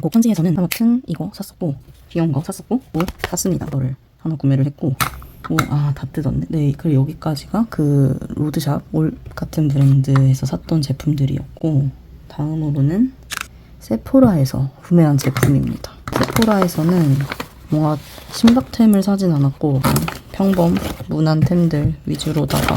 고 현지에서는 아무튼 이거 샀었고 귀여운 거 샀었고 뭘 샀습니다. 이거를 하나 구매를 했고 오 아 다 뜯었네. 네 그리고 여기까지가 그 로드샵 올 같은 브랜드에서 샀던 제품들이었고 다음으로는 세포라에서 구매한 제품입니다. 세포라에서는 뭔가 신박템을 사진 않았고 평범 무난템들 위주로다가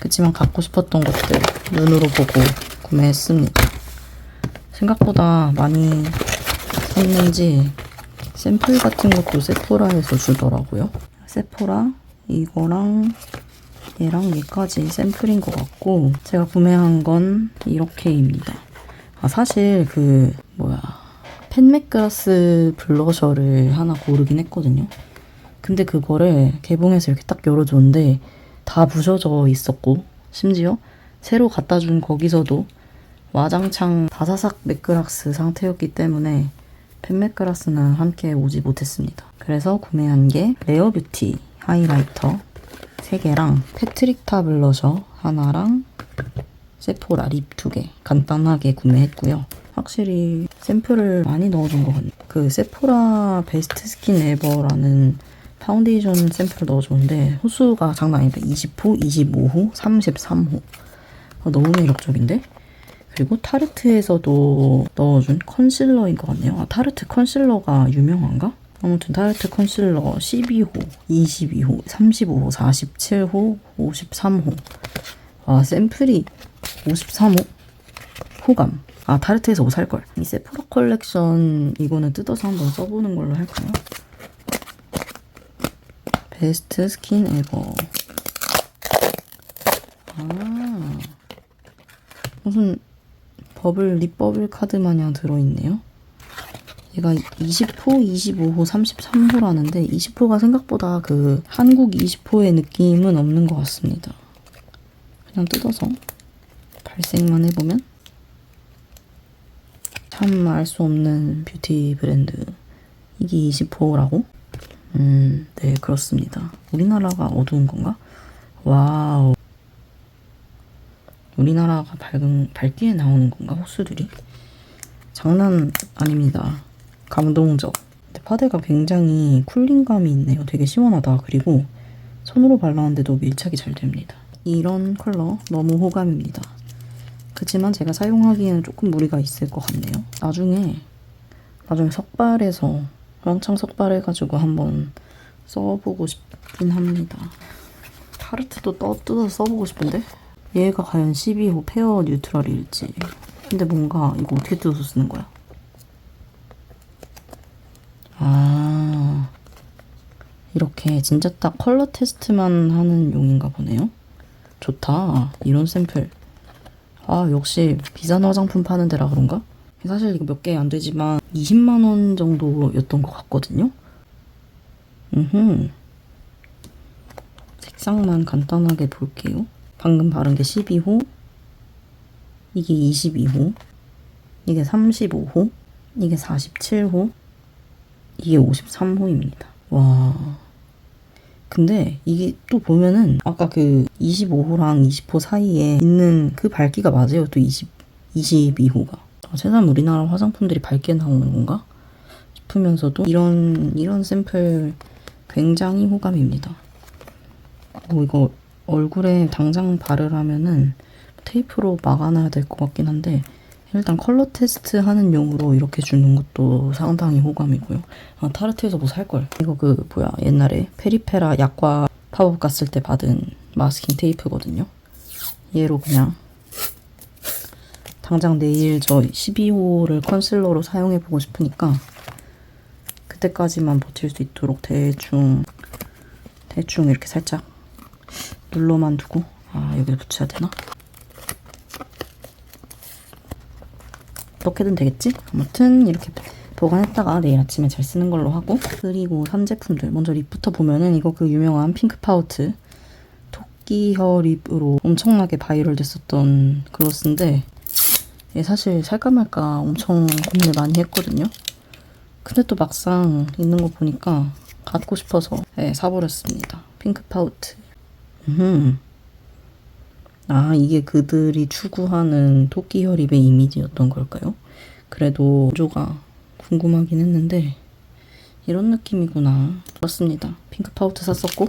그치만 갖고 싶었던 것들 눈으로 보고 구매했습니다. 생각보다 많이 샀는지 샘플 같은 것도 세포라에서 주더라고요. 세포라 이거랑 얘랑 얘까지 샘플인 것 같고 제가 구매한 건 이렇게입니다. 아 사실 그 뭐야 펜맥그라스 블러셔를 하나 고르긴 했거든요. 근데 그거를 개봉해서 이렇게 딱 열어줬는데 다 부셔져 있었고 심지어 새로 갖다 준 거기서도 와장창 다사삭 맥그락스 상태였기 때문에 펜맥그라스는 함께 오지 못했습니다. 그래서 구매한 게 레어 뷰티 하이라이터 3개랑 패트릭타 블러셔 하나랑 세포라 립 2개 간단하게 구매했고요. 확실히 샘플을 많이 넣어준 것 같네요. 그 세포라 베스트 스킨 에버라는 파운데이션 샘플을 넣어줬는데 호수가 장난 아니다. 20호, 25호, 33호. 어, 너무 매력적인데? 그리고 타르트에서도 넣어준 컨실러인 것 같네요. 아, 타르트 컨실러가 유명한가? 아무튼 타르트 컨실러 12호, 22호, 35호, 47호, 53호. 와, 샘플이 53호? 호감. 아, 타르트에서 뭐 살걸. 이 세포라 컬렉션 이거는 뜯어서 한번 써보는 걸로 할까요? 베스트 스킨 에버. 아. 무슨 버블, 립 버블 카드 마냥 들어있네요. 얘가 20호, 25호, 33호라는데 20호가 생각보다 그 한국 20호의 느낌은 없는 것 같습니다. 그냥 뜯어서 발색만 해보면 참 알 수 없는 뷰티 브랜드 이게 20호라고? 음, 네 그렇습니다. 우리나라가 어두운 건가? 와우 우리나라가 밝은 밝기에 나오는 건가 호수들이? 장난 아닙니다. 감동적. 파데가 굉장히 쿨링감이 있네요. 되게 시원하다. 그리고 손으로 발랐는데도 밀착이 잘 됩니다. 이런 컬러 너무 호감입니다. 그치만 제가 사용하기에는 조금 무리가 있을 것 같네요. 나중에 나중에 석발해서 왕창 석발해가지고 한번 써보고 싶긴 합니다. 타르트도 떠 뜯어서 써보고 싶은데 얘가 과연 12호 페어 뉴트럴일지. 근데 뭔가 이거 어떻게 뜯어서 쓰는 거야? 아. 이렇게 진짜 딱 컬러 테스트만 하는 용인가 보네요? 좋다. 이런 샘플. 아 역시 비싼 화장품 파는 데라 그런가? 사실 이거 몇 개 안 되지만 20만 원 정도였던 것 같거든요? 음흠. 색상만 간단하게 볼게요 방금 바른 게 12호, 이게 22호, 이게 35호, 이게 47호, 이게 53호입니다. 와. 근데 이게 또 보면은 아까 그 25호랑 20호 사이에 있는 그 밝기가 맞아요. 또 20, 22호가. 아, 세상 우리나라 화장품들이 밝게 나오는 건가? 싶으면서도 이런, 이런 샘플 굉장히 호감입니다. 어, 이거 얼굴에 당장 바르라면은 테이프로 막아놔야 될 것 같긴 한데 일단 컬러 테스트 하는 용으로 이렇게 주는 것도 상당히 호감이고요. 아, 타르트에서 뭐 살걸. 이거 그 뭐야 옛날에 페리페라 약과 팝업 갔을 때 받은 마스킹 테이프거든요. 얘로 그냥 당장 내일 저 12호를 컨실러로 사용해보고 싶으니까 그때까지만 버틸 수 있도록 대충 대충 이렇게 살짝 눌러만 두고. 아 여기다 붙여야 되나? 이렇게든 되겠지? 아무튼 이렇게 보관했다가 내일 아침에 잘 쓰는 걸로 하고. 그리고 산 제품들. 먼저 립부터 보면은 이거 그 유명한 핑크 파우트 토끼 혀 립으로 엄청나게 바이럴 됐었던 글로스인데 얘 사실 살까 말까 엄청 고민을 많이 했거든요. 근데 또 막상 있는 거 보니까 갖고 싶어서 네, 사버렸습니다. 핑크 파우트 음. 아, 이게 그들이 추구하는 토끼 혈입의 이미지였던 걸까요? 그래도 구조가 궁금하긴 했는데 이런 느낌이구나. 그렇습니다. 핑크 파우트 샀었고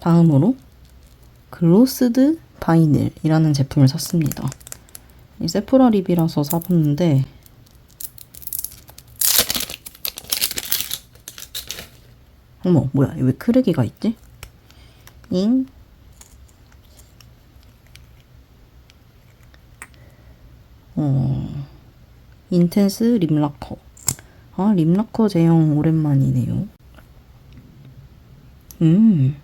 다음으로 글로스드 바이닐이라는 제품을 샀습니다. 이 세포라 립이라서 사봤는데 어머 뭐야 왜 크레기가 있지? 잉 어, 인텐스 립라커. 아, 립라커 제형 오랜만이네요. 음.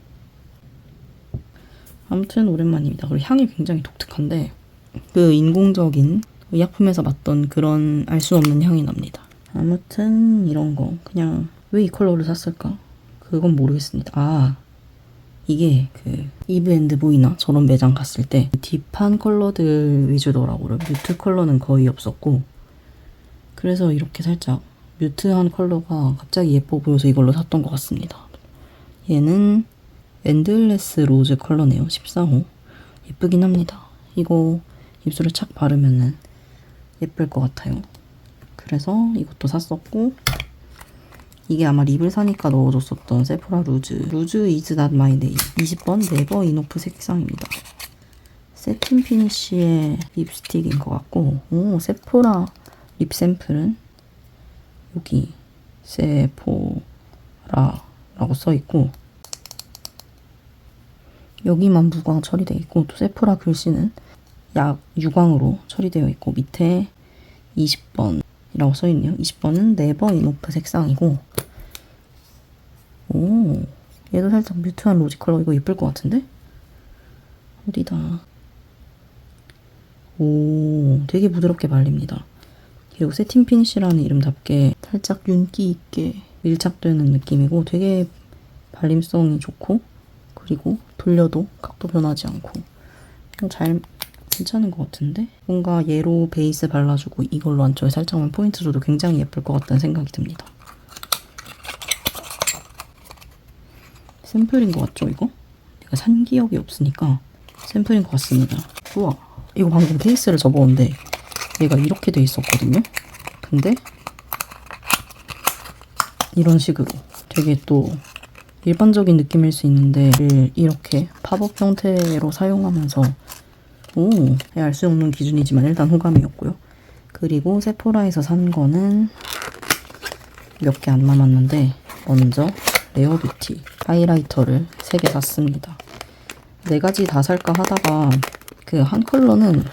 아무튼 오랜만입니다. 그리고 향이 굉장히 독특한데, 그 인공적인 의약품에서 맡던 그런 알 수 없는 향이 납니다. 아무튼 이런 거. 그냥 왜 이 컬러를 샀을까? 그건 모르겠습니다. 아, 이게 그 이브 앤드 보이나 저런 매장 갔을 때 딥한 컬러들 위주더라고요. 뮤트 컬러는 거의 없었고 그래서 이렇게 살짝 뮤트한 컬러가 갑자기 예뻐 보여서 이걸로 샀던 것 같습니다. 얘는 엔들레스 로즈 컬러네요. 14호. 예쁘긴 합니다. 이거 입술에 착 바르면은 예쁠 것 같아요. 그래서 이것도 샀었고 이게 아마 립을 사니까 넣어줬었던 세포라 루즈. 루즈 이즈 낫 마이 네임 20번 네버 이노프 색상입니다. 세틴 피니쉬의 립스틱인 것 같고 오 세포라 립 샘플은 여기 세포라라고 써있고 여기만 무광 처리되어 있고 또 세포라 글씨는 약 유광으로 처리되어 있고 밑에 20번 이라고 써있네요 20번은 네버 이노프 색상이고 오, 얘도 살짝 뮤트한 로지 컬러 이거 예쁠 것 같은데? 어디다? 오, 되게 부드럽게 발립니다. 그리고 세팅 피니쉬라는 이름답게 살짝 윤기 있게 밀착되는 느낌이고 되게 발림성이 좋고 그리고 돌려도 각도 변하지 않고 어, 잘 괜찮은 것 같은데 뭔가 얘로 베이스 발라주고 이걸로 안쪽에 살짝만 포인트 줘도 굉장히 예쁠 것 같다는 생각이 듭니다. 샘플인 것 같죠, 이거? 내가 산 기억이 없으니까 샘플인 것 같습니다. 우와, 이거 방금 케이스를 접어온데 얘가 이렇게 돼 있었거든요. 근데 이런 식으로 되게 또 일반적인 느낌일 수 있는데 이렇게 팝업 형태로 사용하면서 오, 알 수 없는 기준이지만 일단 호감이었고요. 그리고 세포라에서 산 거는 몇 개 안 남았는데 먼저 레어뷰티 하이라이터를 3개 샀습니다. 네 가지 다 살까 하다가 그 한 컬러는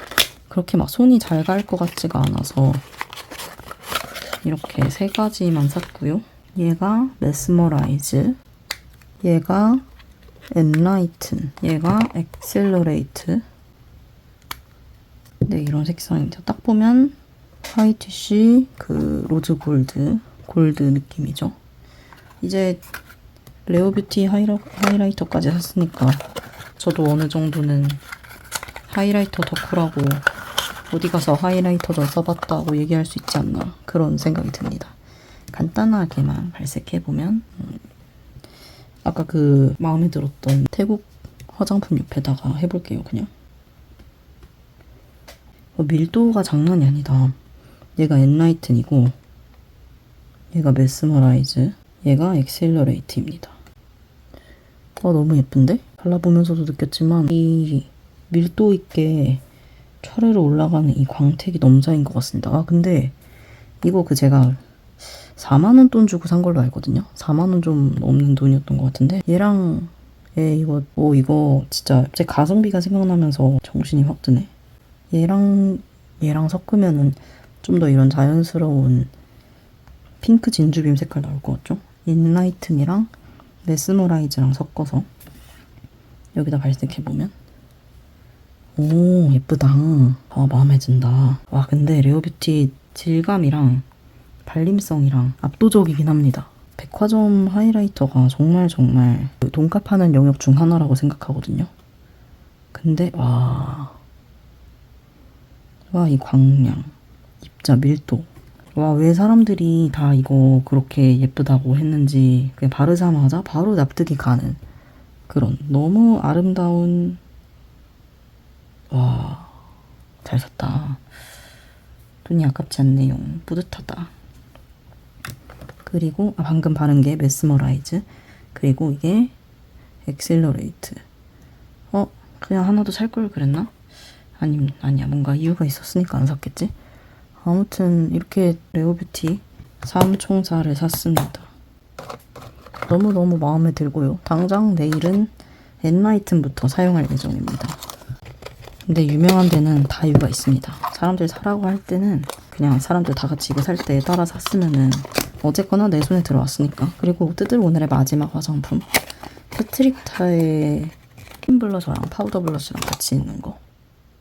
그렇게 막 손이 잘 갈 것 같지가 않아서 이렇게 세 가지만 샀고요. 얘가 메스머라이즈, 얘가 엔라이튼, 얘가 엑셀러레이트. 네, 이런 색상입니다. 딱 보면 화이트시 그 로즈 골드, 골드 느낌이죠. 이제 레오뷰티 하이라, 하이라이터까지 샀으니까 저도 어느 정도는 하이라이터 덕후라고 어디 가서 하이라이터 좀 써봤다고 얘기할 수 있지 않나 그런 생각이 듭니다. 간단하게만 발색해보면 음, 아까 그 마음에 들었던 태국 화장품 옆에다가 해볼게요 그냥 어, 밀도가 장난이 아니다. 얘가 엔라이튼이고 얘가 메스머라이즈 얘가 엑셀러레이트입니다. 어, 너무 예쁜데? 발라보면서도 느꼈지만 이 밀도 있게 차례로 올라가는 이 광택이 넘사인 것 같습니다. 아 근데 이거 그 제가 4만원 돈 주고 산 걸로 알거든요. 4만원 좀 넘는 돈이었던 것 같은데 얘랑 얘 이거 오 이거 진짜 제 가성비가 생각나면서 정신이 확 드네. 얘랑 얘랑 섞으면은 좀 더 이런 자연스러운 핑크 진주빔 색깔 나올 것 같죠? 인라이튼이랑 메스머라이즈랑 섞어서 여기다 발색해보면. 오 예쁘다. 아 마음에 든다. 와 근데 레어뷰티 질감이랑 발림성이랑 압도적이긴 합니다. 백화점 하이라이터가 정말 정말 그 돈값 하는 영역 중 하나라고 생각하거든요. 근데 와 와 이 광량 입자 밀도 와, 왜 사람들이 다 이거 그렇게 예쁘다고 했는지 그냥 바르자마자 바로 납득이 가는 그런 너무 아름다운 와, 잘 샀다. 돈이 아깝지 않네요. 뿌듯하다. 그리고 아, 방금 바른 게 메스머라이즈. 그리고 이게 엑셀러레이트. 어, 그냥 하나도 살걸 그랬나? 아님 아니야 뭔가 이유가 있었으니까 안 샀겠지. 아무튼 이렇게 레오뷰티 3총사를 샀습니다. 너무너무 마음에 들고요. 당장 내일은 엔라이튼부터 사용할 예정입니다. 근데 유명한 데는 다 이유가 있습니다. 사람들 사라고 할 때는 그냥 사람들 다 같이 이거 살 때 따라 샀으면은 어쨌거나 내 손에 들어왔으니까. 그리고 뜯을 오늘의 마지막 화장품. 패트릭타의 핀 블러셔랑 파우더 블러셔랑 같이 있는 거.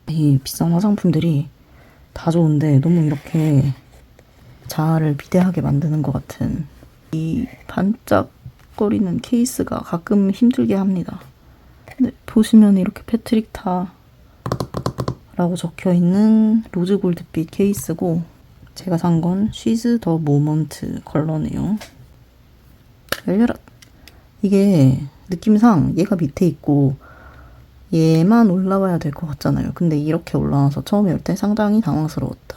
이 비싼 화장품들이 다 좋은데 너무 이렇게 자아를 비대하게 만드는 것 같은 이 반짝거리는 케이스가 가끔 힘들게 합니다. 근데 보시면 이렇게 패트릭타 라고 적혀 있는 로즈 골드빛 케이스고 제가 산 건 쉬즈 더 모먼트 컬러네요. 열려라. 이게 느낌상 얘가 밑에 있고 얘만 올라와야 될 것 같잖아요. 근데 이렇게 올라와서 처음에 열 때 상당히 당황스러웠다.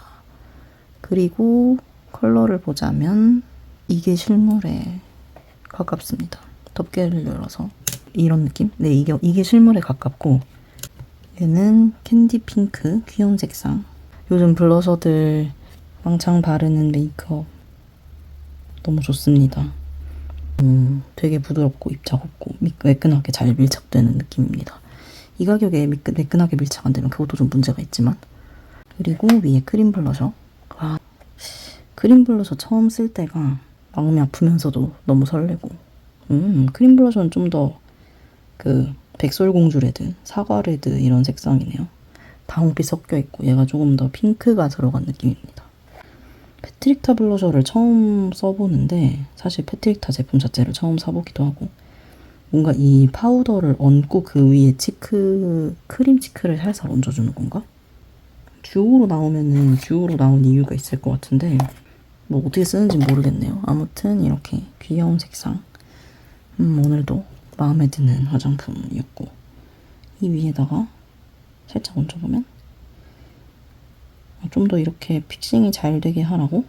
그리고 컬러를 보자면 이게 실물에 가깝습니다. 덮개를 열어서 이런 느낌? 네, 이게 이게 실물에 가깝고 얘는 캔디 핑크 귀여운 색상. 요즘 블러셔들 왕창 바르는 메이크업 너무 좋습니다. 음, 되게 부드럽고 입자가 없고 미- 매끈하게 잘 밀착되는 느낌입니다. 이 가격에 매끈하게 밀착 안 되면 그것도 좀 문제가 있지만 그리고 위에 크림 블러셔. 와, 크림 블러셔 처음 쓸 때가 마음이 아프면서도 너무 설레고 음, 크림 블러셔는 좀 더 그 백설공주 레드, 사과 레드 이런 색상이네요. 다홍빛 섞여 있고 얘가 조금 더 핑크가 들어간 느낌입니다. 패트릭타 블러셔를 처음 써보는데 사실 패트릭타 제품 자체를 처음 사보기도 하고 뭔가 이 파우더를 얹고 그 위에 치크 크림 치크를 살살 얹어주는 건가? 듀오로 나오면은 듀오로 나온 이유가 있을 것 같은데 뭐 어떻게 쓰는지 모르겠네요. 아무튼 이렇게 귀여운 색상. 음, 오늘도 마음에 드는 화장품이었고 이 위에다가 살짝 얹어보면 좀 더 이렇게 픽싱이 잘 되게 하라고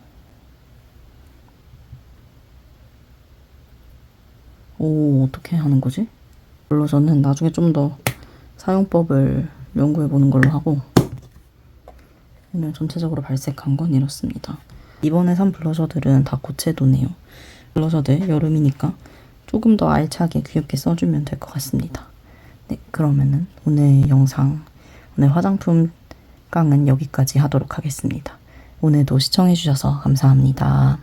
오 어떻게 하는 거지? 블러셔는 나중에 좀 더 사용법을 연구해 보는 걸로 하고 오늘 전체적으로 발색한 건 이렇습니다. 이번에 산 블러셔들은 다 고채도네요. 블러셔들 여름이니까 조금 더 알차게 귀엽게 써주면 될 것 같습니다. 네, 그러면은 오늘 영상, 오늘 화장품 깡은 여기까지 하도록 하겠습니다. 오늘도 시청해주셔서 감사합니다.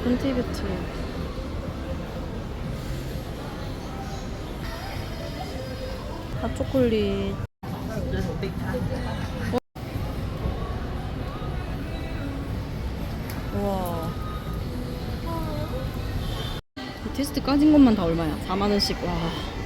와, 끈티비트. 핫초콜릿. 와. 이 테스트 까진 것만 다 얼마야? 4만원씩. 와.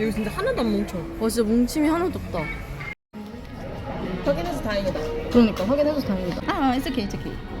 여기 진짜 하나도 안 뭉쳐. 와 진짜 뭉침이 하나도 없다. 확인해서 다행이다. 그러니까 확인해서 다행이다. 아, it's okay, it's okay.